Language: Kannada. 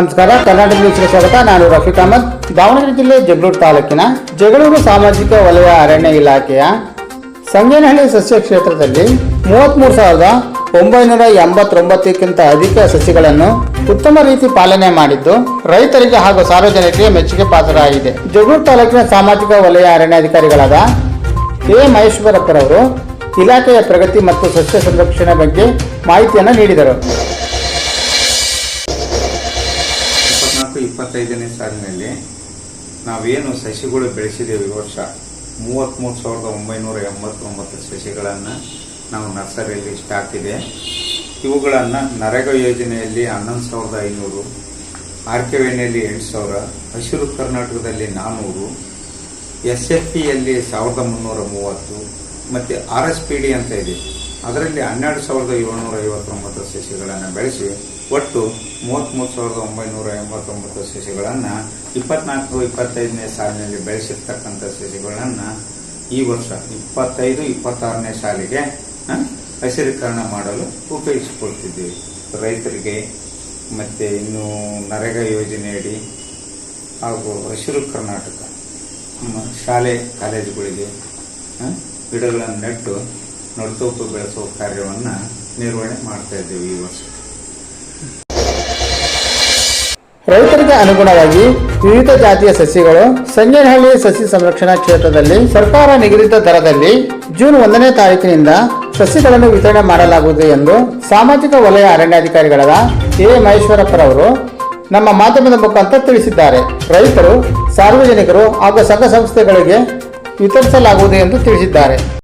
ನಮಸ್ಕಾರ ಕರ್ನಾಟಕ ನ್ಯೂಸ್ಗೆ ಸ್ವಾಗತ. ನಾನು ರಫೀಕ್ ಅಹಮದ್. ದಾವಣಗೆರೆ ಜಿಲ್ಲೆ ಜಗಳೂರು ತಾಲೂಕಿನ ಜಗಳೂರು ಸಾಮಾಜಿಕ ವಲಯ ಅರಣ್ಯ ಇಲಾಖೆಯ ಸಂಗೇನಹಳ್ಳಿ ಸಸ್ಯ ಕ್ಷೇತ್ರದಲ್ಲಿ ಮೂವತ್ಮೂರು ಸಾವಿರದ ಒಂಬೈನೂರ ಎಂಬತ್ತೊಂಬತ್ತಕ್ಕಿಂತ ಅಧಿಕ ಸಸಿಗಳನ್ನು ಉತ್ತಮ ರೀತಿ ಪಾಲನೆ ಮಾಡಿದ್ದು, ರೈತರಿಗೆ ಹಾಗೂ ಸಾರ್ವಜನಿಕರಿಗೆ ಮೆಚ್ಚುಗೆ ಪಾತ್ರರಾಗಿದೆ ಜಗಳೂರು ತಾಲೂಕಿನ ಸಾಮಾಜಿಕ ವಲಯ ಅರಣ್ಯಾಧಿಕಾರಿಗಳಾದ ಎ ಮಹೇಶ್ವರಪ್ಪರವರು ಇಲಾಖೆಯ ಪ್ರಗತಿ ಮತ್ತು ಸಸ್ಯ ಸಂರಕ್ಷಣೆ ಬಗ್ಗೆ ಮಾಹಿತಿಯನ್ನು ನೀಡಿದರು. ಇಪ್ಪತ್ತೈದನೇ ಸಾಲಿನಲ್ಲಿ ನಾವೇನು ಸಸಿಗಳು ಬೆಳೆಸಿದ್ದೇವೆ ಈ ವರ್ಷ? ಮೂವತ್ತ್ಮೂರು ಸಾವಿರದ ಒಂಬೈನೂರ ಎಂಬತ್ತೊಂಬತ್ತು ಸಸಿಗಳನ್ನು ನಾವು ನರ್ಸರಿಯಲ್ಲಿ ಸ್ಟಾಕ್ ಇದೆ. ಇವುಗಳನ್ನು ನರೇಗಾ ಯೋಜನೆಯಲ್ಲಿ ಹನ್ನೊಂದು ಸಾವಿರದ ಐನೂರು ಆರ್ ಕೆ ವೇಣಿಯಲ್ಲಿ ಎಂಟು ಸಾವಿರ, ಹಸಿರು ಕರ್ನಾಟಕದಲ್ಲಿ ನಾನ್ನೂರು ಎಸ್ ಎಫ್ ಪಿಯಲ್ಲಿ ಸಾವಿರದ ಮುನ್ನೂರ ಮೂವತ್ತು ಮತ್ತು ಆರ್ ಎಸ್ ಪಿ ಡಿ ಅಂತ ಇದೆ. ಅದರಲ್ಲಿ ಹನ್ನೆರಡು ಸಾವಿರದ ಏಳ್ನೂರ ಐವತ್ತೊಂಬತ್ತು ಸಸಿಗಳನ್ನು ಬೆಳೆಸಿ, ಒಟ್ಟು ಮೂವತ್ತ್ಮೂರು ಸಾವಿರದ ಒಂಬೈನೂರ ಎಂಬತ್ತೊಂಬತ್ತು ಸಸಿಗಳನ್ನು ಇಪ್ಪತ್ನಾಲ್ಕು, ಇಪ್ಪತ್ತೈದನೇ ಸಾಲಿನಲ್ಲಿ ಬೆಳೆಸಿರ್ತಕ್ಕಂಥ ಸಸಿಗಳನ್ನು ಈ ವರ್ಷ ಇಪ್ಪತ್ತೈದು, ಇಪ್ಪತ್ತಾರನೇ ಸಾಲಿಗೆ ಹಸಿರೀಕರಣ ಮಾಡಲು ಉಪಯೋಗಿಸಿಕೊಳ್ತಿದ್ದೀವಿ. ರೈತರಿಗೆ ಮತ್ತು ಇನ್ನು ನರೇಗಾ ಯೋಜನೆಯಡಿ ಹಾಗೂ ಹಸಿರು ಕರ್ನಾಟಕ ಶಾಲೆ, ಕಾಲೇಜುಗಳಿಗೆ ಗಿಡಗಳನ್ನು ನೆಟ್ಟು ನಡುತೋಪು ಬೆಳೆಸುವ ಕಾರ್ಯವನ್ನು ನಿರ್ವಹಣೆ ಮಾಡ್ತಾ ಇದ್ದೇವೆ ಈ ವರ್ಷ. ರೈತರಿಗೆ ಅನುಗುಣವಾಗಿ ವಿವಿಧ ಜಾತಿಯ ಸಸಿಗಳು ಸಂಜನಹಳ್ಳಿ ಸಸಿ ಸಂರಕ್ಷಣಾ ಕ್ಷೇತ್ರದಲ್ಲಿ ಸರ್ಕಾರ ನಿಗದಿತ ದರದಲ್ಲಿ ಜೂನ್ ಒಂದನೇ ತಾರೀಕಿನಿಂದ ಸಸಿಗಳನ್ನು ವಿತರಣೆ ಮಾಡಲಾಗುವುದು ಎಂದು ಸಾಮಾಜಿಕ ವಲಯ ಅರಣ್ಯಾಧಿಕಾರಿಗಳಾದ ಎ ಮಹೇಶ್ವರಪ್ಪರವರು ನಮ್ಮ ಮಾಧ್ಯಮದ ಮುಖಾಂತರ ತಿಳಿಸಿದ್ದಾರೆ. ರೈತರು, ಸಾರ್ವಜನಿಕರು ಹಾಗೂ ಸಂಘ ಸಂಸ್ಥೆಗಳಿಗೆ ವಿತರಿಸಲಾಗುವುದು ಎಂದು ತಿಳಿಸಿದ್ದಾರೆ.